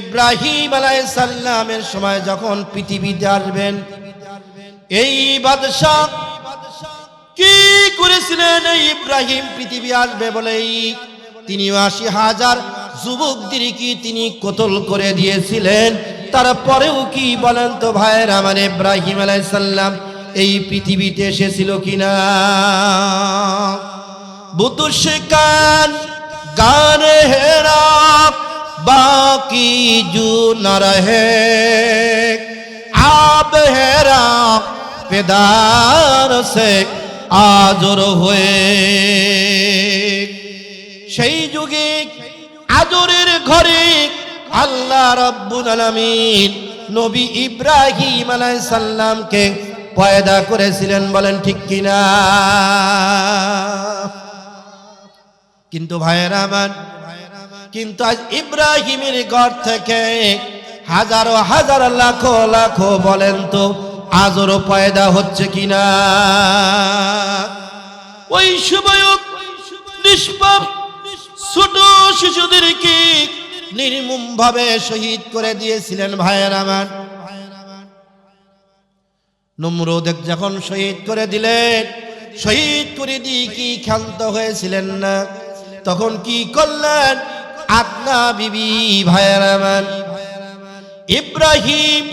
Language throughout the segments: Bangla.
ইব্রাহিম আলাইসাল্লামের সময় যখন পৃথিবীতে আসবেন, এই বাদশাহ কি করেছিলেন? এই ইব্রাহিম পৃথিবী আসবে বলেই তিনি আশি হাজার যুবকদের কি তিনি কতল করে দিয়েছিলেন। তারপরেও কি বলেন তো ভাইয়ের, আমার ইব্রাহিম আলাইসাল্লাম এই পৃথিবীতে এসেছিল কিনা? বুতু শিকান গান হেরা বাকি জু ন রহে। আব হেরা পেদার সে আজর হয়ে। সেই যুগে আজরের ঘরে আল্লাহ রব্বুল আলামিন নবী ইব্রাহিম আলাইহিস সালামকে পয়দা করেছিলেন, বলেন ঠিক কিনা? কিন্তু ভাইয়েরা আমার কিন্তু আজ ইব্রাহিমের ঘর থেকে হাজারো হাজার লাখো লাখো বলেন তো আজরও পয়দা হচ্ছে কিনা? ওই সময় নিষ্পাপ ছোট শিশুদেরকে নির্মম ভাবে শহীদ করে দিয়েছিলেন ভাইয়ের আমার। নমরুদ যখন শহীদ করে দিলেন, শহীদ করে দিয়ে কি ক্ষান্ত হয়েছিলেন না? তখন কি করলেন? আপনা বিবি, ভাইয়ের ইব্রাহিম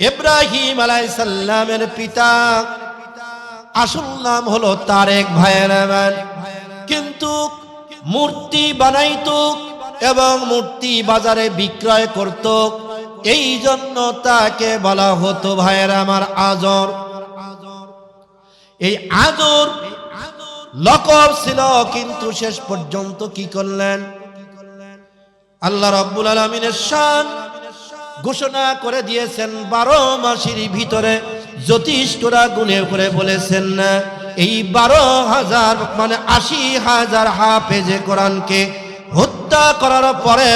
ইব্রাহিম আলাইসাল্লামের পিতা। আসল নাম হলো তারেক, ভাইয়ের আমার কিন্তু মূর্তি বানাইতো এবং মূর্তি বাজারে বিক্রয় করত, এই জন্য তাকে বলা হতো ভাইয়ের আমার আজর। এই আজর লকব ছিল, কিন্তু শেষ পর্যন্ত কি করলেন? আল্লাহ রব্বুল আলমিনের শান ঘোষণা করে দিয়েছেন, বারো মাসের ভিতরে জ্যোতিষ্ঠরা গুনে করে বলেছেন না এই বারো হাজার মানে আশি হাজার হাফেজে কোরআনকে হত্যা করার পরে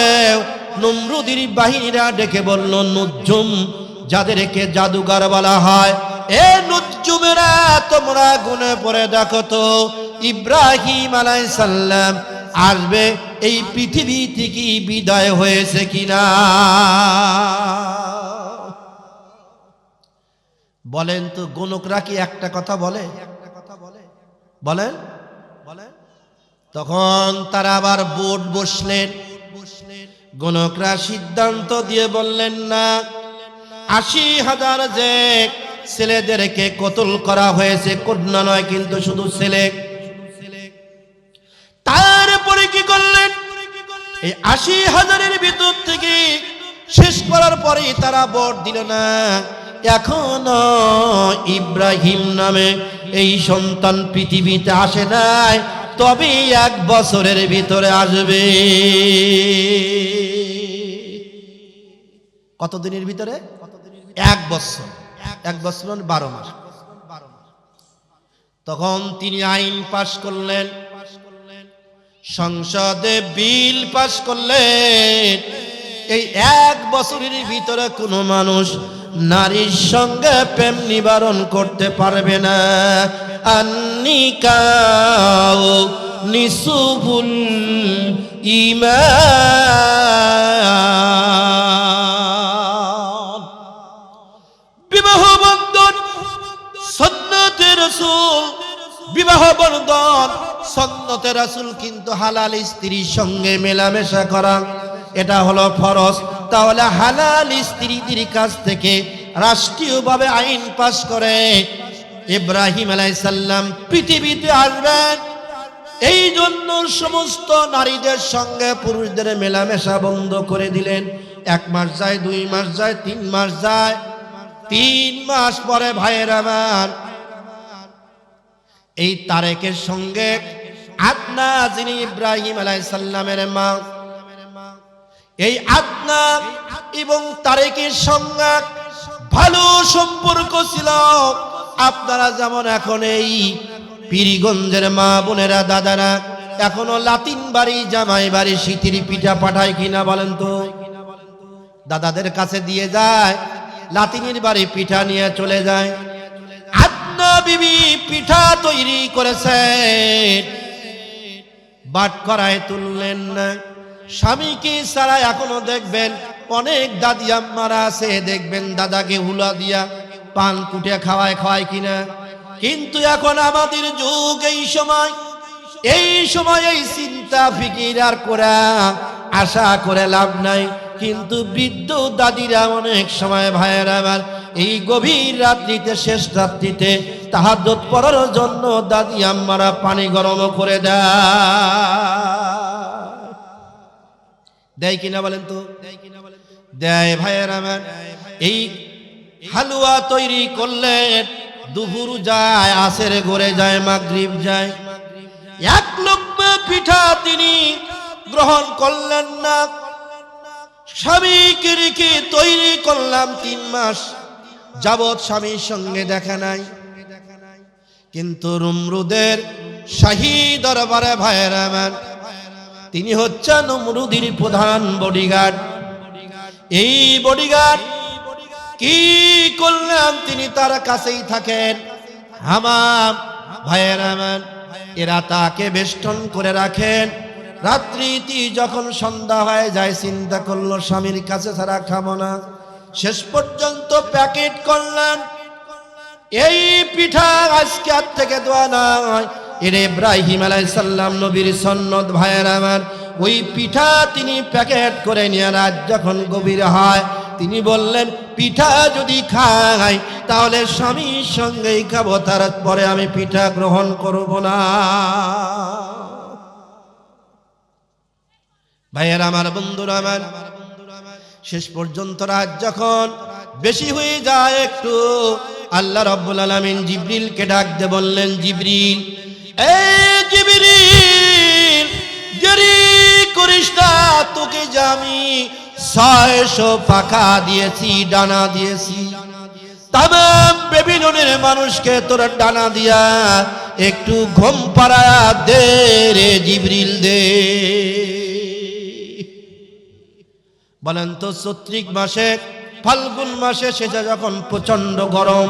নমরুদির বাহিনীরা ডেকে বলল, নুজ্জুম, যাদেরকে জাদুগার বলা হয়, এ নুজ্জুমেরা তোমরা গুনে পড়ে দেখো তো, ইব্রাহিম আলাইসাল্লাম আসবে, এই পৃথিবী থেকে বিদায় হয়েছে কিনা? বলেন তো গণকরা কি একটা কথা বলে? বলেন বলেন। তখন তারা আবার বোর্ড বসলেন। গণকরা সিদ্ধান্ত দিয়ে বললেন, না, আশি হাজার যে ছেলেদেরকে কতল করা হয়েছে, কন্যা নয়, কিন্তু শুধু ছেলে। তারপরে কি করলেন? এই আশি হাজারের ভিতর থেকে শেষ করার পরে তারা বর দিল না। এখনও ইব্রাহিম নামে এই সন্তান পৃথিবীতে আসে নাই, তবে এক বছরের ভিতরে আসবে। কতদিনের ভিতরে? এক বছর। এক বছর বারো মাস। তখন তিনি আইন পাশ করলেন। সংসদে বিল পাশ করলেন। এই এক বছরের ভিতরে কোনো মানুষ নারীর সঙ্গে প্রেম নিবারণ করতে পারবে না। আন্নিকাও ইমান রসুল, বিবাহ বন্ধন, সন্ন্যতে রাসুল কিন্তু হালাল স্ত্রীর সঙ্গে মেলামেশা করা, এটা হলো ফরজ। তাহলে হালাল স্ত্রীদের কাছ থেকে রাষ্ট্রীয়ভাবে আইন পাশ করে ইব্রাহিম আলাইসাল্লাম পৃথিবীতে আসবেন। এই জন্য সমস্ত নারীদের সঙ্গে পুরুষদের মেলামেশা বন্ধ করে দিলেন। এক মাস যায়, দুই মাস যায়, তিন মাস যায়, তিন মাস পরে ভাইয়ের আমার এই তারেকের সঙ্গে আদনা যিনি ইব্রাহিম আলাইসাল্লামের মা, এই আদনা এবং তারেকের সঙ্গে ভালো সম্পর্ক ছিল। আপনারা যেমন এখন এই পীরগঞ্জের মা বোনেরা, দাদারা এখনও লাতিন বাড়ি, জামাই বাড়ি শীতির পিঠা পাঠায় কিনা বলেন তো? দাদাদের কাছে দিয়ে যায়, লাতিনের বাড়ি পিঠা নিয়ে চলে যায়। বিবি পিঠা তৈরি করেছে বাট করায় তুললেন না। স্বামীকে ছাড়া এখনও দেখবেন, অনেক দাদি আম্মারা আছে, দেখবেন দাদাকে হুলা দিয়া পান কুটে খাওয়ায় খাওয়ায় কিনা। কিন্তু এখন আমাদের যুগ, এই সময় এই সময় এই চিন্তা, ফিকির আর করা, আশা করে লাভ নাই। কিন্তু বৃদ্ধ দাদিরা অনেক সময় ভাইয়ের আমার এই গভীর রাত্রিতে, শেষ রাত্রিতে তাহাজ্জুদ পড়ার জন্য দাদি আম্মারা পানি গরম করে দেয়। কিনা বলেন তো? দেয় ভাইয়ের আমার এই হালুয়া তৈরি করলে দুপুর যায়, আসের ঘরে যায়, মাগরিব যায়। এক লক্ষ্য পিঠা তিনি গ্রহণ করলেন না। স্বামীকে রেখে তৈরি করলাম তিন মাস। যাবৎ স্বামীর সঙ্গে দেখা নাই। কিন্তু রুমরুদের শাহী দরবারে ভাইয়ের আমার তিনি হচ্ছেন নমরুদির প্রধান বডিগার্ড এই বডিগার্ড কি করলাম তিনি তার কাছেই থাকেন। হামাম ভাইয়ের আমার এরা তাকে বেষ্টন করে রাখেন। রাত্রিটি যখন সন্ধ্যা হয়ে যায়, চিন্তা করল, স্বামীর কাছে ছাড়া খাব না। শেষ পর্যন্ত প্যাকেট করলেন, এই পিঠা আজকে আর থেকে দোয়া নয় এর ইব্রাহিম আলাইসাল্লাম নবীর সন্ন্যত ভাইয়ের আমার, ওই পিঠা তিনি প্যাকেট করে নিয়ে রাত যখন গভীর হয়, তিনি বললেন, পিঠা যদি খাই, তাহলে স্বামীর সঙ্গেই খাব, তারপরে আমি পিঠা গ্রহণ করব না। ভাইয়ের আমার বন্ধুরা আমার, শেষ পর্যন্ত রাত যখন বেশি হয়ে যায় একটু, আল্লাহ রব্বুল আলমিন জিবরিলকে ডাকতে বললেন, জিবরিল, এ জিবরিল, দেরি করিস তোকে আমি ছয়শো পাখা দিয়েছি, ডানা দিয়েছি। তাম বেবিলনের মানুষকে তোর ডানা দিয়া একটু ঘুম পাড়ায়া দে রে জিবরিল দে। বলেন তো, চৈত্রিক মাসে, ফাল্গুন মাসে সেটা যখন প্রচণ্ড গরম,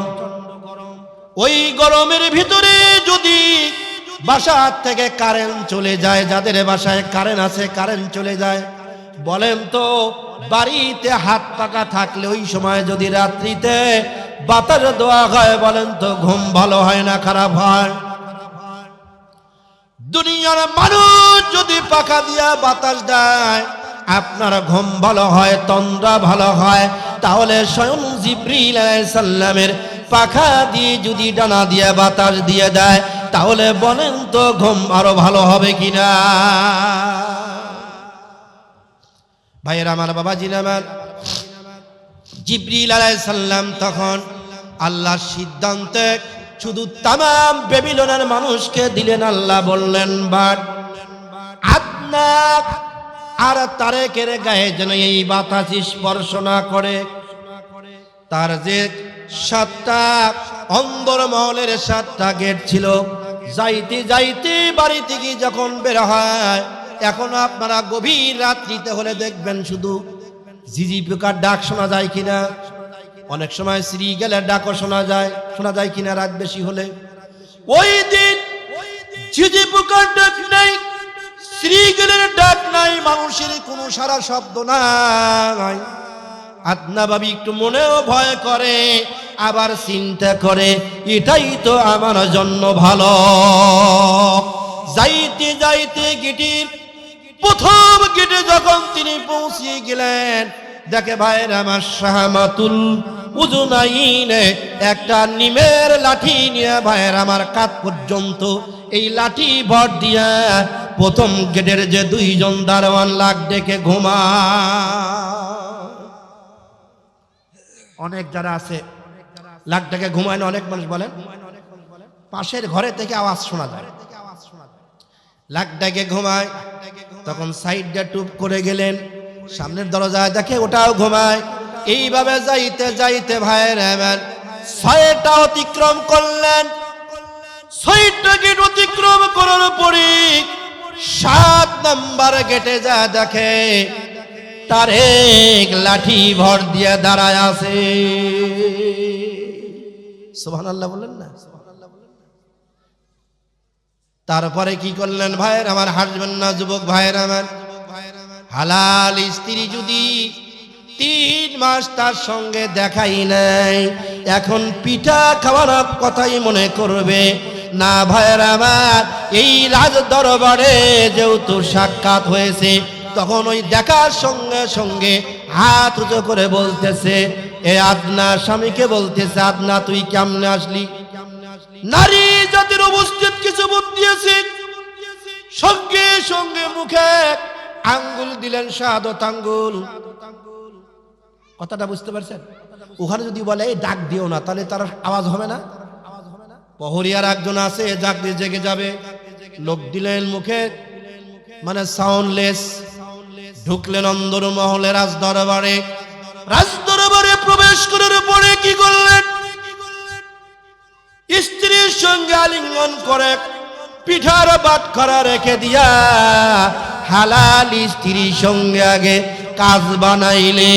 ওই গরমের ভিতরে যদি বাসা থেকে কারেন্ট চলে যায়, যাদের বাসায় কারেন্ট আছে কারেন্ট চলে যায়, বলেন তো, বাড়িতে হাত পাকা থাকলে ওই সময় যদি রাত্রিতে বাতাস দেওয়া হয়, বলেন তো, ঘুম ভালো হয় না, খারাপ হয়? দুনিয়ার মানুষ যদি পাখা দিয়া বাতাস দেয় আপনার ঘুম ভালো হয়, তন্দ্রা ভালো হয়, তাহলে স্বয়ং জিব্রিল সাল্লামের পাখা দিয়ে যদি ডানা দিয়ে বাতাস দিয়ে দেয়, তাহলে বলেন তো ঘুম আরও ভালো হবে কিনা? ভাইয়ের, আমার বাবাজি আমার? জিব্রিল সাল্লাম তখন আল্লাহর সিদ্ধান্তে শুধু তামাম বেবিলনের মানুষকে দিলেন, আল্লাহ বললেন, বাট আদনাক আর তারেকের গায়ে যেন এই বাতাস স্পর্শ না করে। তার যে সাতটা অন্দর মহলের সাতটা গেট ছিল, যাইতে যাইতে বাড়ি থেকে যখন বের হয়, এখন আপনারা গভীর রাত্রিতে হলে দেখবেন শুধু জিজি পোকার ডাক শোনা যায় কিনা। অনেক সময় শ্রী গেলে ডাকও শোনা যায় শোনা যায় কিনা রাত বেশি হলে। ওই দিন ঝিঝি পোকার ডাক নেই শ্রীগণের ডাক নাই, মানুষের কোনো সারা শব্দ নাই। আদনা বাবি একটু মনেও ভয় করে, আবার চিন্তা করে, এটাই তো আমার জন্য ভালো। যাইতে যাইতে গেটির প্রথম গেটে যখন তিনি পৌঁছিয়ে গেলেন দেখে ভাইয়ের আমার শাহমাতুল উজুনাইনে একটা নিমের লাঠি নিয়ে ভাইয়ের আমার কাত পর্যন্ত এই লাঠি ভর দিয়া প্রথম গেটের যে দুইজন দারোয়ান লাগ ডেকে ঘুমা অনেক যারা আছে লাখ ডেকে ঘুমায় না, অনেক মানুষ বলেন। পাশের ঘরে থেকে আওয়াজ শোনা যায়। লাখ ডেকে ঘুমায়, তখন সাইডটা টুপ করে গেলেন। সামনের দরজায় দেখে ওটাও ঘুমায়। এইভাবে যাইতে যাইতে ভাইয়ের এমন ছয়টা অতিক্রম করলেন। ছয়টা গেট অতিক্রম করার পরে সাত নাম্বার গেটে যা দেখে, তার এক লাঠি ভর দিয়ে দাঁড়ায় আছে। সোহান আল্লাহ বললেন না? তারপরে কি করলেন ভাইয়ের আমার হাসবেন না যুবক ভাইয়ের আমার হালাল স্ত্রী যদি তিন মাস তার সঙ্গে দেখাই নাই এখন পিঠা খাওয়ার কথাই মনে করবে। না ভাইয়ের আমার, এই রাজ দরবারে যেহেতু সাক্ষাৎ হয়েছে, তখন ওই দেখার সঙ্গে সঙ্গে হাত উঁচু করে বলতেছে, এ আদনা, স্বামীকে বলতেছে, আদনা, তুই কেমনে আসলি? নারী জাতির উপস্থিত কিছু বুদ্ধি আছে। সঙ্গে সঙ্গে মুখে আঙ্গুল দিলেন শাহাদত আঙ্গুল। কথাটা বুঝতে পারছেন? ওখানে যদি বলে, এই ডাক দিও না, তাহলে তার আওয়াজ হবে না? পহরিয়ার একজন আছে ডাক দিয়ে জেগে যাবে। লোক দিলেন মুখে মানে সাউন্ডলেস ঢুকলেন অন্দর মহলে রাজ দরবারে রাজ দরবারে প্রবেশ করার পরে কি করলেন? স্ত্রীর সঙ্গে আলিঙ্গন করে পিঠার বাট করা রেখে দিয়া হালাল স্ত্রীর সঙ্গে আগে কাজ বানাইলে।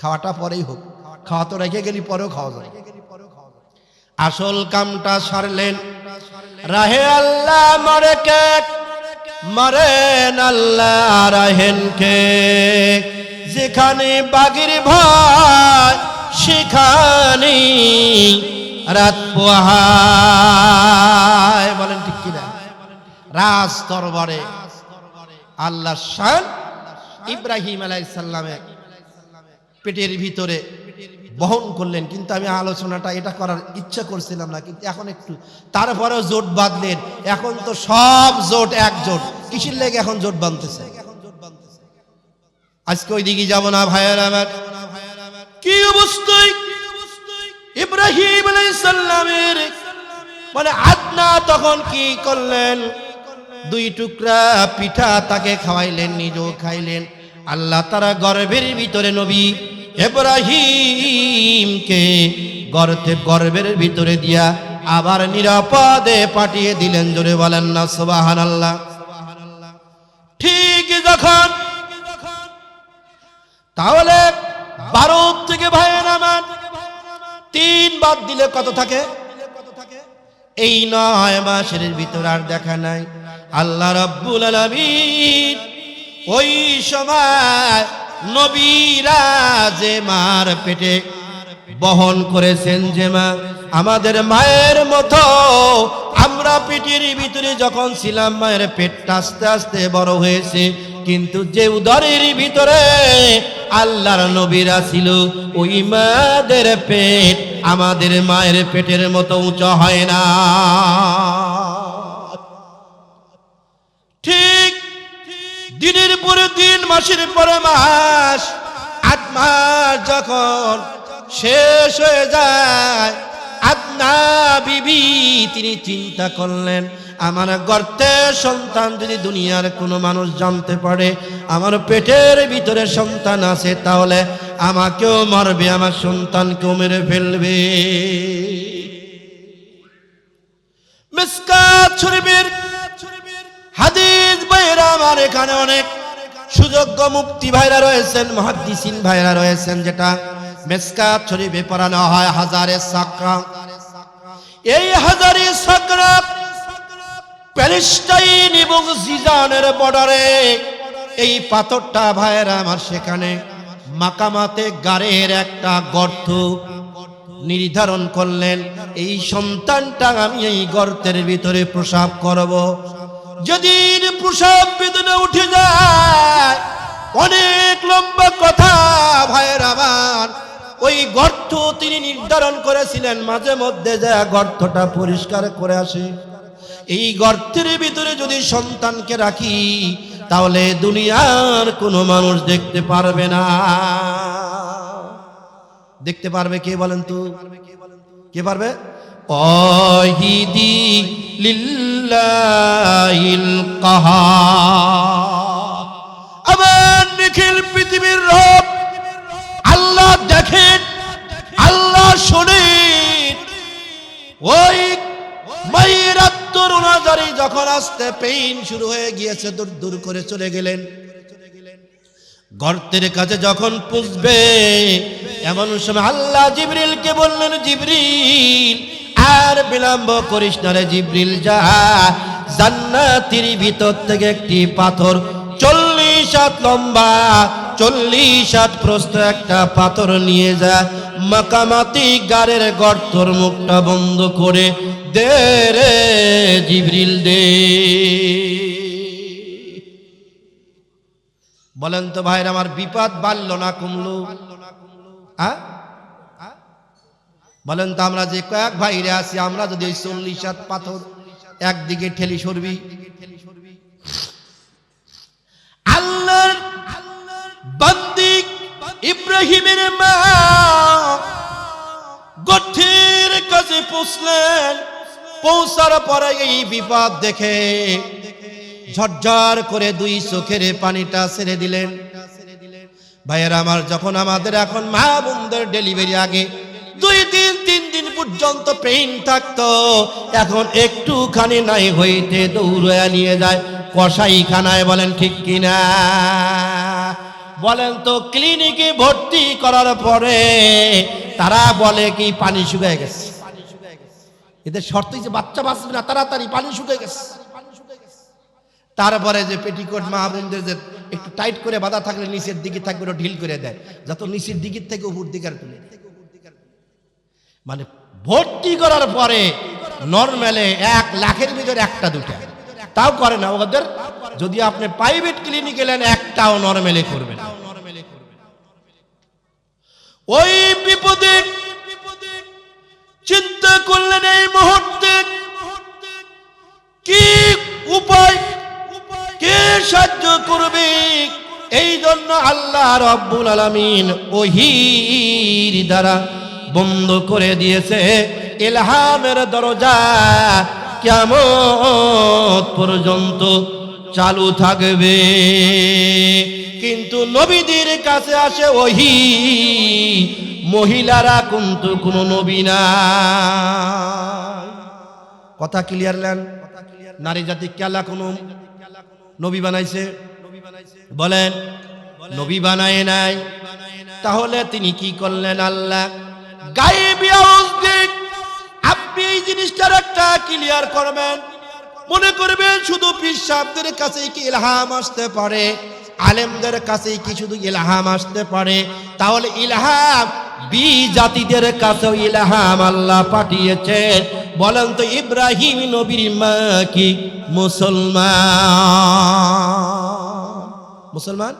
খাওয়াটা পরেই হোক, খাওয়া তো রেখে গেলি, পরেও খাওয়া যায়। আসল কামটা সারলেন। রাহে আল্লাহ মরে কে মরেন আল্লাহ রাহেন কে যেখানে বাগির ভয় সেখানে রাত পোহায়। বলেন ঠিক কিনা? রাজ দরবারে আল্লাহ শান ইব্রাহিম আলাইসাল্লামের পেটের ভিতরে বহন করলেন। কিন্তু আমি আলোচনাটা এটা করার ইচ্ছা করছিলাম না, কিন্তু এখন একটু। তারপরেও জোট বাঁধলেন। এখন তো সব জোট এক জোট কিসের লেগে এখন জোট বাঁধতেছে? আজকে ওই দিকে যাব না ভাইয়ের আমার। কি অবস্থায়? ইব্রাহিম আলাইসাল্লামের মানে আদনা তখন কি করলেন? দুই টুকরা পিঠা তাকে খাওয়াইলেন, নিজেও খাইলেন। আল্লাহ তারা গর্ভের ভিতরে নবী এব্রাহিমকে গর্তে গর্ভের ভিতরে দিয়া আবার নিরাপদে পাঠিয়ে দিলেন। জোরে বলেন না সুবাহান আল্লাহ ঠিক যখন তাহলে বারো থেকে ভাইয়ের আমার, তিন বাদ দিলে কত থাকে? এই নয় মাসের ভিতর আর দেখা নাই। আল্লাহ রব্বুল আলামিন ওই সময় নবীরা যে মার পেটে বহন করেছেন যে মা, আমাদের মায়ের মতো আমরা পেটের ভিতরে যখন ছিলাম, মায়ের পেটটা আস্তে আস্তে বড় হয়েছে। কিন্তু যে উদরের ভিতরে আল্লাহর নবীরা ছিল ওই মাদের পেট আমাদের মায়ের পেটের মতো উঁচু হয় না। ঠিক দিনের পরে দিন, মাসের পরে মাস, আট মাস যখন শেষ হয়ে যায়, আদনা বিবি তিনি চিন্তা করলেন আমার গর্তের সন্তান যদি দুনিয়ার কোনো মানুষ জানতে পারে, আমার পেটের ভিতরে সন্তান আছে, তাহলে আমাকেও মারবে, আমার সন্তানকেও মেরে ফেলবে। হাদিস ভাইরা এখানে অনেক মুক্তি ভাইরা রয়েছেন ভাইরা রয়েছেন, যেটা পড়ানো হয় হাজারে সাকরা। এই হাজারে সাকরা প্যালেস্টাইন এবং জিজানের বর্ডারে এই পাথরটা ভাইরা আমার সেখানে মাকামাতে গাড়ের একটা গর্ত নির্ধারণ করলেন, এই সন্তানটা আমি এই গর্তের ভিতরে প্রসাব করব। যদি প্রসাব বেদনা উঠে যায়, অনেক লম্বা কথা ভাইয়ের আমার। ওই গর্ত তিনি নির্ধারণ করেছিলেন, মাঝে মধ্যে যা গর্তটা পরিষ্কার করে আসে। এই গর্তের ভিতরে যদি সন্তানকে রাখি, তাহলে দুনিয়ার কোনো মানুষ দেখতে পারবে না। দেখতে পারবে কে বলেন তো? কে পারবে? অহিদি লিল্লাহিল কাহার। আমার নিখিল পৃথিবীর রব আল্লাহ দেখেন, আল্লাহ শোনেন। ওই যখন আসতে পেইন শুরু হয়ে গিয়েছে, দূর দূর করে চলে গেলেন। গর্তের কাছে যখন পুষবে, এমন সময় আল্লাহ জিবরিলকে বললেন, জিবরিল, আর বিলম্ব করিস না রে জিবরিল যা। জান্নাতির ভিতর থেকে একটি পাথর, চল্লিশ হাত লম্বা, চল্লিশ হাত প্রস্থ একটা পাথর নিয়ে যা। মাকামাতি গাড়ের গর্তর মুখটা বন্ধ করে দে রে জিবরিল দে। বলেন তো ভাইরা, আমার বিপদ বাড়ল না কমলো? বলেন তো আমরা যে কয়েক ভাইরে আছি, আমরা যদি ওই চল্লিশ হাত পাথর একদিকে ঠেলি সরবি। আল্লাহর ইব্রাহিমের মা গঠির কাছে পৌঁছলেন পৌঁছার পরে এই বিপদ দেখে ঝরঝর করে দুই চোখের পানিটা ছেড়ে দিলেন। ভাইয়েরা আমার, যখন আমাদের এখন মা বোনদের ডেলিভারি আগে দুই দিন, তিন দিন পর্যন্ত পেইন থাকতো, এখন একটুখানি নাই হইতে দৌড়ে নিয়ে যায়। কসাইখানায় বলেন, ঠিক কিনা? বলেন তো ক্লিনিকে ভর্তি করার পরে তারা বলে কি পানি শুকিয়ে গেছে। এদের শর্তই যে বাচ্চা বাঁচবে না, তাড়াতাড়ি পানি শুকিয়ে গেছে। তারপরে যে পেটিকোট মাহবুমদের যে একটু টাইট করে বাঁধা থাকলে নিচের দিকে থাকবে, ওটা ঢিল করে দেয়। যত নিচের দিকের থেকে উপর দিকে আর তুলে মানে ভর্তি করার পরে নর্মালে এক লাখের ভিতরে একটা, দুটা। তাও করে না ওদের। যদি আপনি প্রাইভেট ক্লিনিকে এলেন একটাও নর্মালে করবেন ওই বিপদে চিন্তা করলেন এই মুহূর্তে। কি উপায়? কে সাহায্য করবে? এই জন্য আল্লাহ রব্বুল আলামিন ওহির দ্বারা বন্ধ করে দিয়েছে ইলহামের দরজা। কেমন পর্যন্ত চালু থাকবে। কিন্তু নবীদের কাছে আসে ওহি, মহিলারা কিন্তু কোনো নবী না। কথা ক্লিয়ার লেন নারী জাতি কেলা কোনো নবী বানাইছে? বলেন, নবী বানায় নাই। তাহলে তিনি কি করলেন আল্লাহ? দিক। আপনি এই জিনিসটার একটা ক্লিয়ার করবেন। মনে করবেন শুধু পিসাবদের কাছে কি ইলহাম আসতে পারে? আলেমদের কাছে কি শুধু ইলহাম আসতে পারে? তাহলে ইলহাম বি জাতিদের কাছেও ইলহাম আল্লাহ পাঠিয়েছেন। বলেন তো ইব্রাহিম নবীর মা কি মুসলমান? মুসলমান?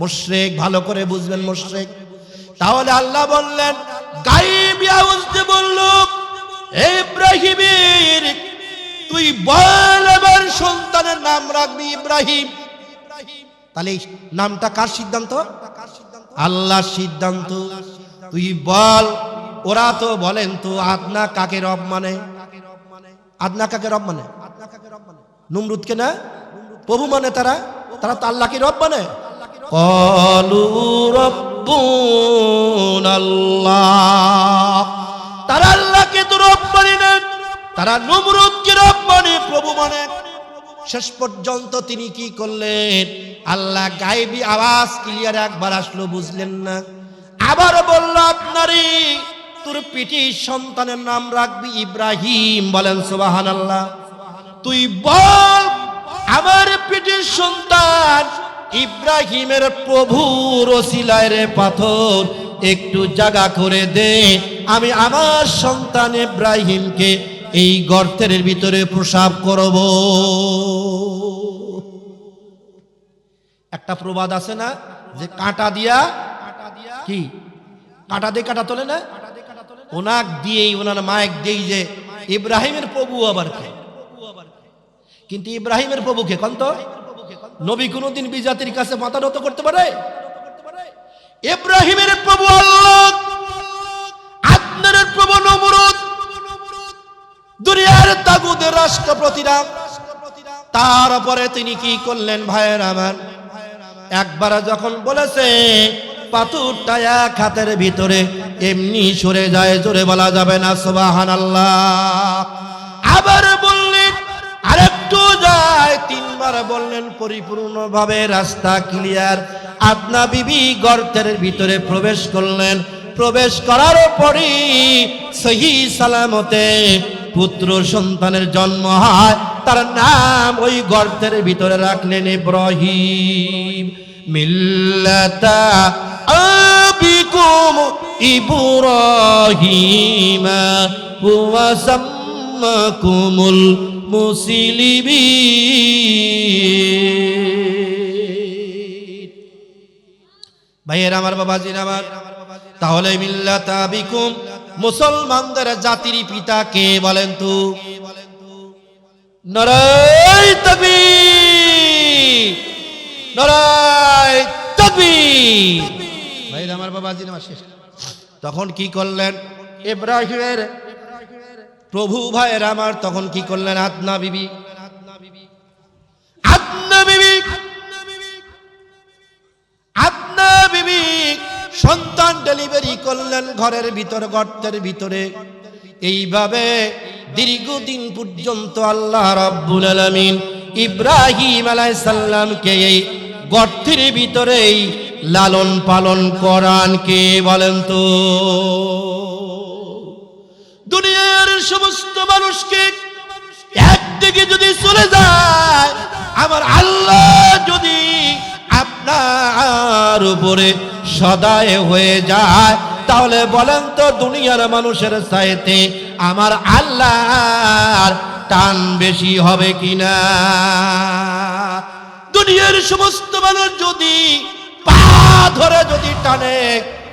মুশরিক, ভালো করে বুঝবেন মুশরিক। তাহলে আল্লাহ বললেন আওয়াজে বলল ইব্রাহিমের তুই বল আমার সন্তানের নাম রাখবি ইব্রাহিম। তাহলে নামটা কার সিদ্ধান্ত? আল্লাহর সিদ্ধান্ত। তুই বল, ওরা তো বলেন তো আদনা কাকে রব মানে? আদনা কাকে রব মানে? নুমরুদকে না? প্রভু মানে তারা? তারা তো আল্লাহকে রব মানে। কলু আল্লাহ তারা আল্লাহকে তো রব মানে না। তারা নমরুদকে রব মানে প্রভু মানে। শেষ পর্যন্ত তিনি কি করলেন? আল্লাহ গায়েবী আওয়াজ ক্লিয়ার একবার আসলো, বুঝলেন না? আবার বলল, আপনারই তোর পিটির সন্তানের নাম রাখবি ইব্রাহিম। বলেন সুবাহান আল্লাহ তুই বল, আমার পিটির সন্তান ইব্রাহিমের প্রভুর ওসিলায় রে পাথর, একটু জায়গা করে দে। আমি আমার সন্তান ইব্রাহিমকে এই গর্তের ভিতরে প্রসাব করব। একটা প্রবাদ আছে না, যে কাঁটা দিয়া কি? কাঁটা দিয়ে কাঁটা তোলে না? ওনাক দিয়েই, ওনার মায়ের দিয়েই যে ইব্রাহিমের প্রভু আবার কে? কিন্তু ইব্রাহিমের প্রভুকে কন্ত? নবী কোনদিন বিজাতির কাছে মাথা নত করতে পারে? ইব্রাহিমের প্রভু আল্লাহ। আপনার প্রভু নমরুদ। দুনিয়ার তাগুদের রাষ্ট্রপতিরা। তারপরে তিনি কি করলেন ভাইয়ের আমার? একবার যখন বলেছে, পাথরটা এক হাতের ভিতরে, এমনি সরে যায়, জোরে বলা যাবে না সোবাহান আবার বললেন, আরেকটু যায়, তিনবার বললেন, পরিপূর্ণভাবে রাস্তা ক্লিয়ার আপনা বিবি গর্তের ভিতরে প্রবেশ করলেন। প্রবেশ করার পরই সহি সালামতে পুত্র সন্তানের জন্ম হয়, তার নাম ওই গর্তের ভিতরে রাখলেন ইব্রাহিম। মিল্লাতা আবিকুম ইব্রাহিমা, হুয়া সাম্মাকুমুল মুসলিমিন। ভাইয়ের, আমার বাবাজির, আমার তাহলে মিল্লাতা বিকুম মুসলমানদের জাতির পিতা কে বলেন তো? নরাই তাকবীর নরাই তাকবীর ভাইয়ের আমার বাবাজির আমার শেষ তখন কি করলেন? ইব্রাহিমের প্রভু ভাইয়ের আমার তখন কি করলেন? আদনা বিবি। সন্তান ডেলিভারি করলেন ঘরের ভিতর, গর্তের ভিতরে। এইভাবে দীর্ঘদিন পর্যন্ত আল্লাহ রাব্বুল আলামিন ইব্রাহিম আলাইহিস সালামকে এই গর্তের ভিতরেই লালন পালন করান কে বলেন তো? দুনিয়ার সমস্ত মানুষকে একদিকে যদি চলে যায়, আমার আল্লাহ যদি আপনার উপরে সদায় হয়ে যায়। তাহলে বলেন তো দুনিয়ার মানুষের চাইতে আমার আল্লাহর টান বেশি হবে কিনা? দুনিয়ার সমস্ত মানুষ যদি পা ধরে যদি টানে,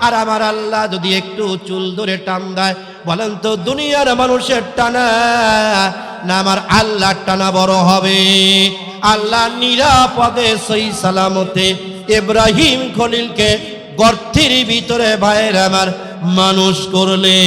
আর আমার আল্লাহ যদি একটু চুল ধরে টান দেয়, বলেন তো দুনিয়ার মানুষের টানা, না আমার আল্লাহ টানা বড় হবে? আল্লাহ নিরাপদে সই সালামতে ইব্রাহিম খলিলকে গর্তের ভিতরে ভাইয়ের আমার মানুষ করলে।